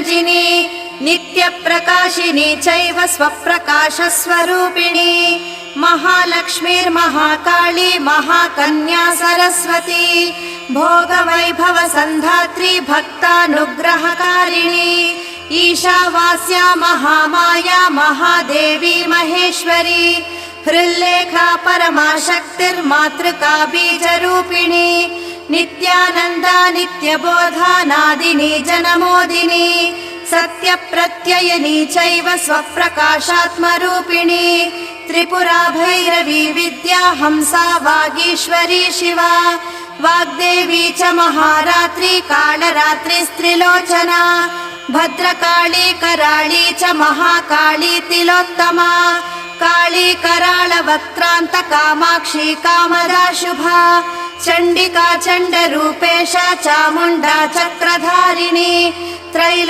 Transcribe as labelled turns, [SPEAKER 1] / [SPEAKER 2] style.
[SPEAKER 1] निरञ्जिनी नित्यप्रकाशिनी चैव स्वप्रकाशस्वरूपिणी। महालक्ष्मीर्महाकाली महाकन्या सरस्वती भोगवैभव सन्धात्री भक्तानुग्रहकारिणी ईशावास्या महामाया महादेवी महेश्वरी हृल्लेखा परमाशक्तिर्मातृका बीजरूपिणी नित्यानन्दा नित्यबोधानादिनी जनमोदिनी सत्यप्रत्ययनी चैव स्वप्रकाशात्मरूपिणी त्रिपुरा भैरवी विद्या हंसा वागीश्वरी शिवा वाग्देवी च महारात्री कालरात्रिस्त्रिलोचना भद्रकाली कराळी च महाकाली तिलोत्तमा काली कराळवक्त्रान्त कामाक्षी कामदा शुभा चण्डिका चण्डरूपेशा चामुण्डा चक्रधारिणी त्रैलो